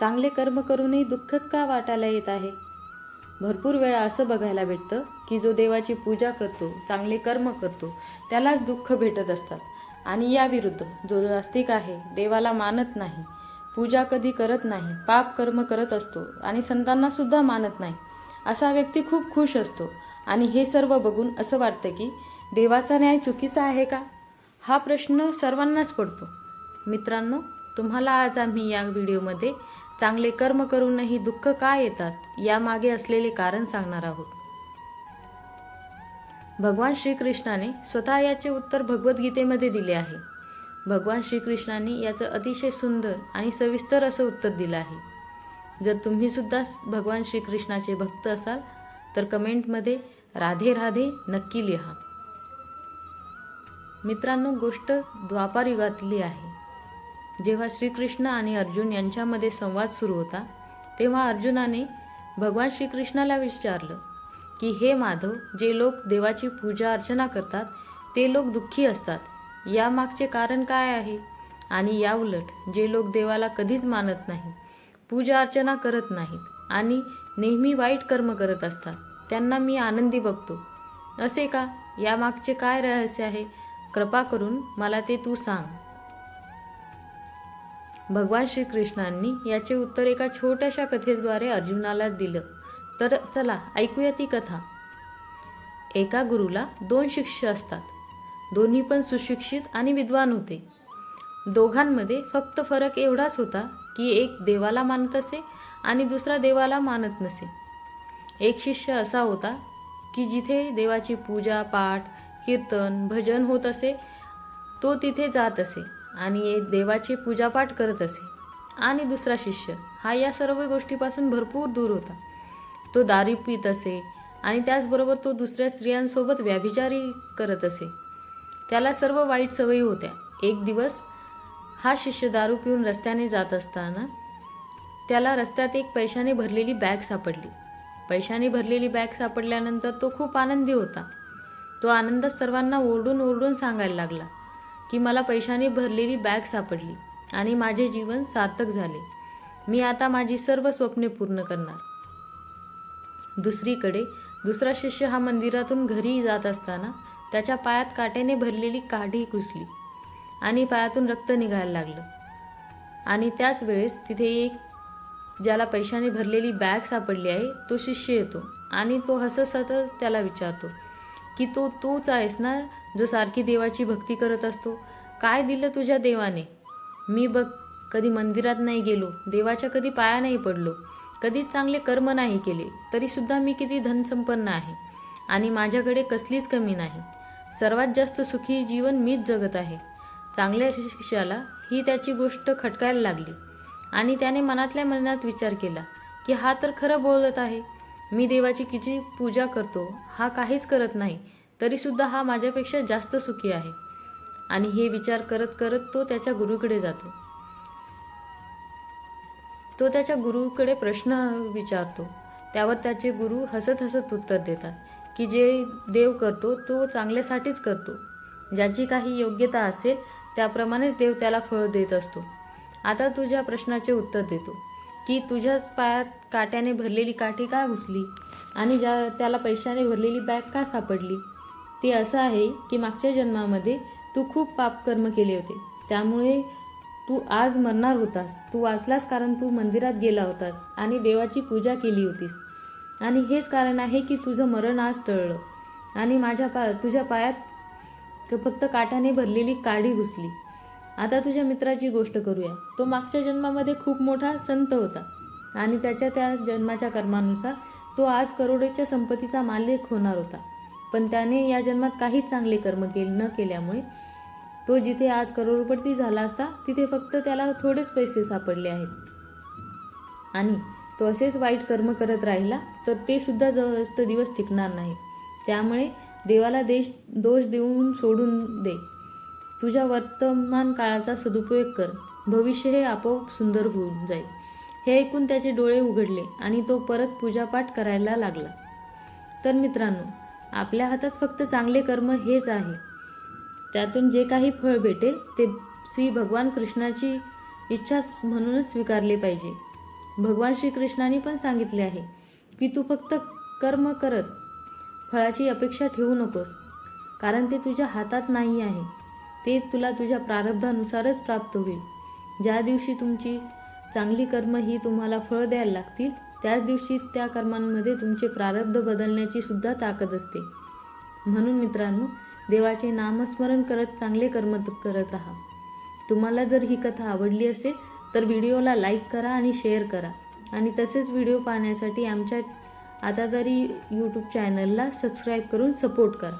चांगले कर्म करूनही दुःखच का वाटायला येत आहे? भरपूर वेळा असं बघायला भेटतं की जो देवाची पूजा करतो चांगले कर्म करतो त्यालाच दुःख भेटत असतात. आणि याविरुद्ध जो नास्तिक आहे देवाला मानत नाही पूजा कधी करत नाही पाप कर्म करत असतो आणि संतांना सुद्धा मानत नाही असा व्यक्ती खूप खुश असतो. आणि हे सर्व बघून असं वाटतं की देवाचा न्याय चुकीचा आहे का? हा प्रश्न सर्वांनाच पडतो. मित्रांनो तुम्हाला आज आम्ही या व्हिडिओमध्ये चांगले कर्म करूनही दुःख का येतात यामागे असलेले कारण सांगणार आहोत. भगवान श्रीकृष्णाने स्वतः याचे उत्तर भगवद्गीतेमध्ये दिले आहे. भगवान श्रीकृष्णाने याचं अतिशय सुंदर आणि सविस्तर असं उत्तर दिलं आहे. जर तुम्ही सुद्धा भगवान श्रीकृष्णाचे भक्त असाल तर कमेंटमध्ये राधे राधे नक्की लिहा. मित्रांनो गोष्ट द्वापार युगातली आहे. जेव्हा श्रीकृष्ण आणि अर्जुन यांच्यामध्ये संवाद सुरू होता तेव्हा अर्जुनाने भगवान श्रीकृष्णाला विचारलं की हे माधव जे लोक देवाची पूजा अर्चना करतात ते लोक दुःखी असतात. यामागचे कारण काय आहे? आणि याउलट जे लोक देवाला कधीच मानत नाही पूजा अर्चना करत नाहीत आणि नेहमी वाईट कर्म करत असतात त्यांना मी आनंदी बघतो. असे का? यामागचे काय रहस्य आहे? कृपा करून मला ते तू सांग. भगवान श्रीकृष्णांनी याचे उत्तर एका छोट्याशा कथेद्वारे अर्जुनाला दिलं. तर चला ऐकूया ती कथा. एका गुरुला दोन शिष्य असतात. दोन्ही पण सुशिक्षित आणि विद्वान होते. दोघांमध्ये फक्त फरक एवढाच होता की एक देवाला मानत असे आणि दुसरा देवाला मानत नसे. एक शिष्य असा होता की जिथे देवाची पूजा पाठ कीर्तन भजन होत असे तो तिथे जात असे. आणि देवाचे देवाची पूजापाठ करत असे. आणि दुसरा शिष्य हा या सर्व गोष्टीपासून भरपूर दूर होता. तो दारू पित असे आणि त्याचबरोबर तो दुसऱ्या स्त्रियांसोबत व्याभिचारी करत असे. त्याला सर्व वाईट सवयी होत्या. एक दिवस हा शिष्य दारू पिऊन रस्त्याने जात असताना त्याला रस्त्यात एक पैशाने भरलेली बॅग सापडली. पैशाने भरलेली बॅग सापडल्यानंतर तो खूप आनंदी होता. तो आनंदात सर्वांना ओरडून ओरडून सांगायला लागला. की मला पैशाने भरलेली बॅग सापडली आणि माझे जीवन सार्थक झाले. मी आता माझी सर्व स्वप्ने पूर्ण करणार. दुसरीकडे दुसरा शिष्य हा मंदिरातून घरी जात असताना त्याच्या पायात काट्याने भरलेली काठी घुसली आणि पायातून रक्त निघायला लागलं. आणि त्याच वेळेस तिथे एक ज्याला पैशाने भरलेली बॅग सापडली आहे तो शिष्य येतो आणि तो हसत हसत त्याला विचारतो की तो तूच आहेस ना जो सारखी देवाची भक्ती करत असतो? काय दिलं तुझ्या देवाने? मी बघ कधी मंदिरात नाही गेलो देवाच्या कधी पाया नाही पडलो कधीच चांगले कर्म नाही केले तरीसुद्धा मी किती धनसंपन्न आहे आणि माझ्याकडे कसलीच कमी नाही. सर्वात जास्त सुखी जीवन मीच जगत आहे. चांगल्या शिष्याला ही त्याची गोष्ट खटकायला लागली आणि त्याने मनातल्या मनात विचार केला की हा तर खरं बोलत आहे मी देवाची किती पूजा करतो हा काहीच करत नाही तरीसुद्धा हा माझ्यापेक्षा जास्त सुखी आहे. आणि हे विचार करत करत तो त्याच्या गुरुकडे जातो. तो त्याच्या गुरुकडे प्रश्न विचारतो. त्यावर त्याचे गुरु हसत हसत उत्तर देतात की जे देव करतो तो चांगल्यासाठीच करतो. ज्याची काही योग्यता असेल त्याप्रमाणेच देव त्याला फळ देत असतो. आता तुझ्या प्रश्नाचे उत्तर देतो. की तुझ्याच पायात काट्याने भरलेली काठी का घुसली? आणि ज्या त्याला पैशाने भरलेली बॅग का सापडली? ते असं आहे की मागच्या जन्मामध्ये तू खूप पापकर्म केले होते. त्यामुळे तू आज मरणार होतास. तू वाचलास कारण तू मंदिरात गेला होतास आणि देवाची पूजा केली होतीस. आणि हेच कारण आहे की तुझं मरण आज टळलं. आणि माझ्या पा तुझ्या पायात फक्त काठाने भरलेली काढी घुसली. आता तुझ्या मित्राची गोष्ट करूया. तो मागच्या जन्मामध्ये खूप मोठा संत होता. आणि त्याच्या त्या जन्माच्या कर्मानुसार तो आज करोडेच्या संपत्तीचा मालिक होणार होता. पण त्याने या जन्मात काहीच चांगले कर्म केले न केल्यामुळे तो जिथे आज करोडपती झाला असता तिथे फक्त त्याला थोडेच पैसे सापडले आहेत. आणि तो असेच वाईट कर्म करत राहिला तर ते सुद्धा जास्त दिवस टिकणार नाही. त्यामुळे देवाला देश दोष देऊन सोडून दे. तुझ्या वर्तमान काळाचा सदुपयोग कर. भविष्य हे आपोआप सुंदर होऊन जाईल. हे ऐकून त्याचे डोळे उघडले आणि तो परत पूजापाठ करायला लागला. तर मित्रांनो आपल्या हातात फक्त चांगले कर्म हेच आहे. त्यातून जे काही फळ भेटेल ते श्री भगवान कृष्णाची इच्छा म्हणूनच स्वीकारले पाहिजे. भगवान श्रीकृष्णाने पण सांगितले आहे की तू फक्त कर्म करत फळाची अपेक्षा ठेवू नकोस कारण ते तुझ्या हातात नाही आहे. ते तुला तुझ्या प्रारब्धानुसारच प्राप्त होईल. ज्या दिवशी तुमची चांगली कर्म ही तुम्हाला फळ द्यायला लागतील त्याच दिवशी त्या कर्मांमध्ये तुमचे प्रारब्ध बदलण्याची सुद्धा ताकद असते. म्हणून मित्रांनो देवाचे नामस्मरण करत चांगले कर्म करत राहा. तुम्हाला जर ही कथा आवडली असेल तर व्हिडिओला लाईक करा आणि शेअर करा. आणि तसेच व्हिडिओ पाहण्यासाठी आमच्या आता तरी यूट्यूब चॅनलला सबस्क्राईब करून सपोर्ट करा.